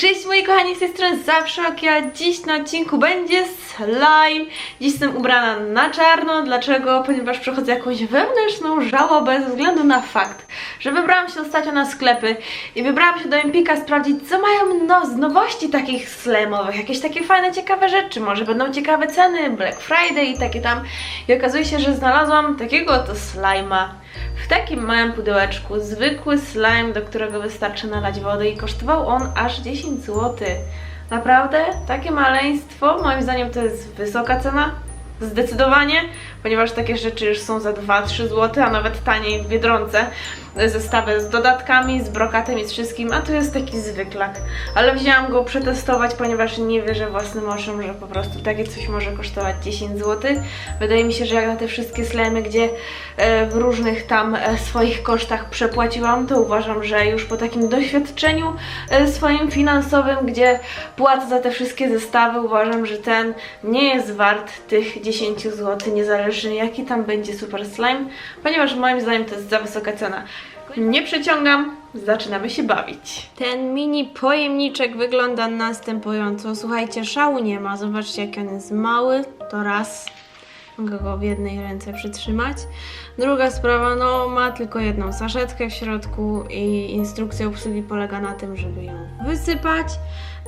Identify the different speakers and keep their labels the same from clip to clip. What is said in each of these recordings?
Speaker 1: Cześć moi kochani, z tej strony. Dziś na odcinku będzie slime. Dziś jestem ubrana na czarno. Dlaczego? Ponieważ przechodzę jakąś wewnętrzną żałobę ze względu na fakt, że wybrałam się ostatnio na sklepy i wybrałam się do Empika sprawdzić, co mają no, z nowości takich slime'owych. Jakieś takie fajne, ciekawe rzeczy. Może będą ciekawe ceny, Black Friday i takie tam. I okazuje się, że znalazłam takiego oto slime'a w takim małym pudełeczku, zwykły slime, do którego wystarczy nalać wody i kosztował on aż 10 zł. Naprawdę? Takie maleństwo? Moim zdaniem to jest wysoka cena. Zdecydowanie, ponieważ takie rzeczy już są za 2-3 zł, a nawet taniej w Biedronce. Zestawy z dodatkami, z brokatem i z wszystkim, a tu jest taki zwyklak. Ale wzięłam go przetestować, ponieważ nie wierzę własnym oczom, że po prostu takie coś może kosztować 10 zł. Wydaje mi się, że jak na te wszystkie slimy, gdzie e, w różnych tam e, swoich kosztach przepłaciłam, to uważam, że już po takim doświadczeniu e, swoim finansowym, gdzie płacę za te wszystkie zestawy, uważam, że ten nie jest wart tych 10 zł, niezależnie jaki tam będzie super slime, ponieważ moim zdaniem to jest za wysoka cena. Nie przeciągam, zaczynamy się bawić. Ten mini pojemniczek wygląda następująco. Słuchajcie, szału nie ma. Zobaczcie, jak on jest mały. To raz. Mogę go w jednej ręce przytrzymać. Druga sprawa, no ma tylko jedną saszetkę w środku i instrukcja obsługi polega na tym, żeby ją wysypać,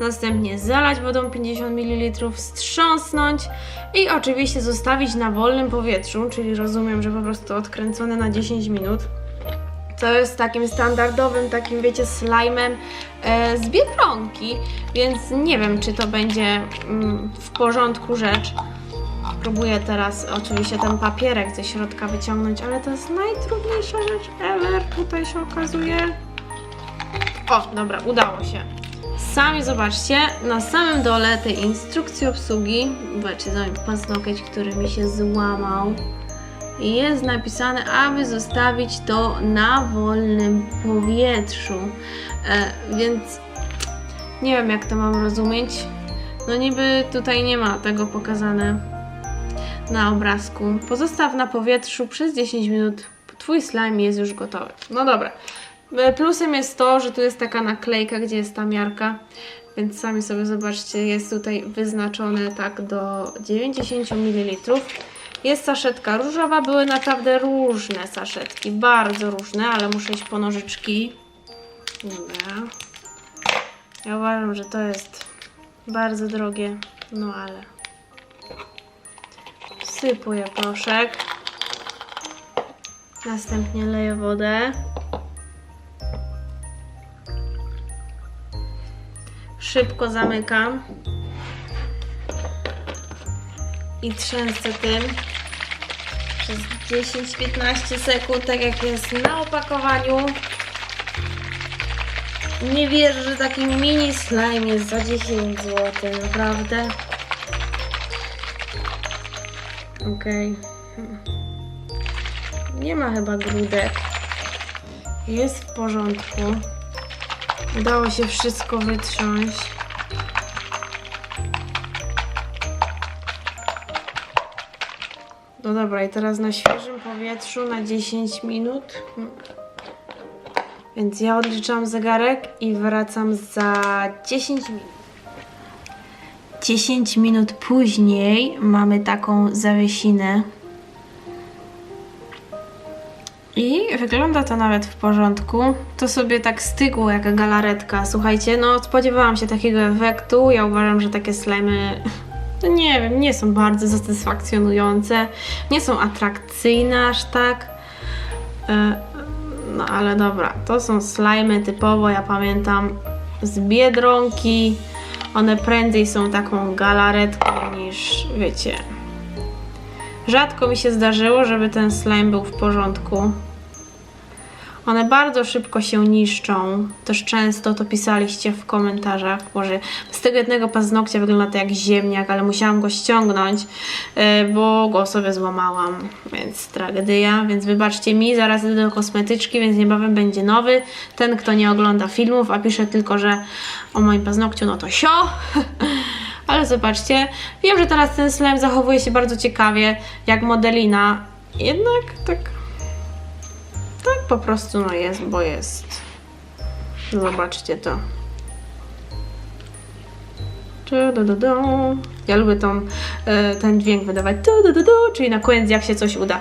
Speaker 1: następnie zalać wodą 50 ml, wstrząsnąć i oczywiście zostawić na wolnym powietrzu, czyli rozumiem, że po prostu odkręcone na 10 minut. To jest takim standardowym, takim wiecie, slajmem e, z Biedronki, więc nie wiem, czy to będzie mm, w porządku rzecz. Próbuję teraz oczywiście ten papierek ze środka wyciągnąć, ale to jest najtrudniejsza rzecz ever, tutaj się okazuje. O, dobra, udało się. Sami zobaczcie, na samym dole tej instrukcji obsługi, zobaczcie, mój paznokieć, który mi się złamał, jest napisane, aby zostawić to na wolnym powietrzu. E, więc nie wiem, jak to mam rozumieć. No niby tutaj nie ma tego pokazane na obrazku. Pozostaw na powietrzu przez 10 minut. Twój slime jest już gotowy. No dobra. E, Plusem jest to, że tu jest taka naklejka, gdzie jest ta miarka. Więc sami sobie zobaczcie, jest tutaj wyznaczone tak do 90 ml. Jest saszetka różowa, były naprawdę różne saszetki, bardzo różne, ale muszę iść po nożyczki. Dobra. Ja uważam, że to jest bardzo drogie, no ale Wsypuję proszek. Następnie leję wodę. Szybko zamykam. I trzęsę tym przez 10-15 sekund, tak jak jest na opakowaniu. Nie wierzę, że taki mini slime jest za 10 zł, naprawdę. Okej. Nie ma chyba grudek. Jest w porządku. Udało się wszystko wytrząść. No dobra, i teraz na świeżym powietrzu na 10 minut. Więc ja odliczam zegarek i wracam za 10 minut. 10 minut później mamy taką zawiesinę. I wygląda to nawet w porządku. To sobie tak stygło jak galaretka. Słuchajcie, no spodziewałam się takiego efektu. Ja uważam, że takie slimy, no nie wiem, nie są bardzo satysfakcjonujące. Nie są atrakcyjne aż tak. E, No ale dobra, to są slimy typowo, ja pamiętam, z Biedronki. One prędzej są taką galaretką niż, wiecie... Rzadko mi się zdarzyło, żeby ten slime był w porządku. One bardzo szybko się niszczą. Też często to pisaliście w komentarzach. Boże, z tego jednego paznokcia wygląda to jak ziemniak, ale musiałam go ściągnąć, yy, bo go sobie złamałam. Więc tragedia. Więc wybaczcie mi, zaraz idę do kosmetyczki, więc niebawem będzie nowy. Ten, kto nie ogląda filmów, a pisze tylko, że o moim paznokciu, no to sio. Ale zobaczcie, wiem, że teraz ten slime zachowuje się bardzo ciekawie, jak modelina. Jednak tak po prostu no jest, bo jest. Zobaczcie to. Ja lubię tą, e, ten dźwięk wydawać, czyli na koniec jak się coś uda.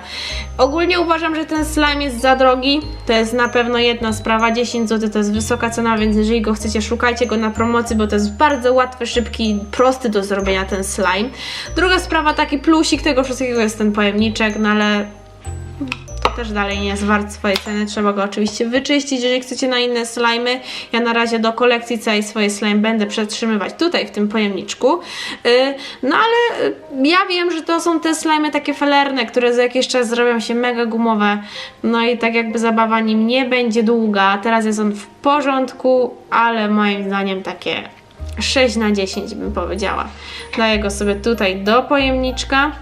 Speaker 1: Ogólnie uważam, że ten slime jest za drogi. To jest na pewno jedna sprawa. 10 zł to jest wysoka cena, więc jeżeli go chcecie, szukajcie go na promocji, bo to jest bardzo łatwy, szybki, prosty do zrobienia ten slime. Druga sprawa, taki plusik tego wszystkiego jest ten pojemniczek, no ale też dalej nie jest wart swojej ceny. Trzeba go oczywiście wyczyścić, jeżeli chcecie na inne slimy. Ja na razie do kolekcji całej swojej slime będę przetrzymywać tutaj w tym pojemniczku. Yy, no ale y, ja wiem, że to są te slimy takie felerne, które za jakiś czas zrobią się mega gumowe. No i tak jakby zabawa nim nie będzie długa. Teraz jest on w porządku, ale moim zdaniem takie 6 na 10 bym powiedziała. Daję go sobie tutaj do pojemniczka.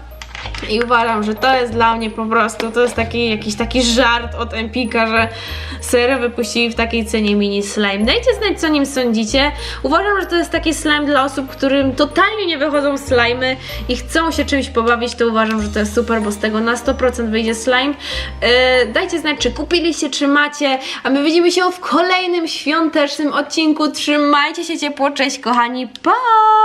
Speaker 1: I uważam, że to jest dla mnie po prostu, to jest taki jakiś taki żart od Empika, że serio wypuścili w takiej cenie mini slime. Dajcie znać, co nim sądzicie. Uważam, że to jest taki slime dla osób, którym totalnie nie wychodzą slimy i chcą się czymś pobawić, to uważam, że to jest super, bo z tego na 100% wyjdzie slime. Yy, dajcie znać, czy kupiliście, czy macie, a my widzimy się w kolejnym świątecznym odcinku. Trzymajcie się ciepło, cześć kochani, pa!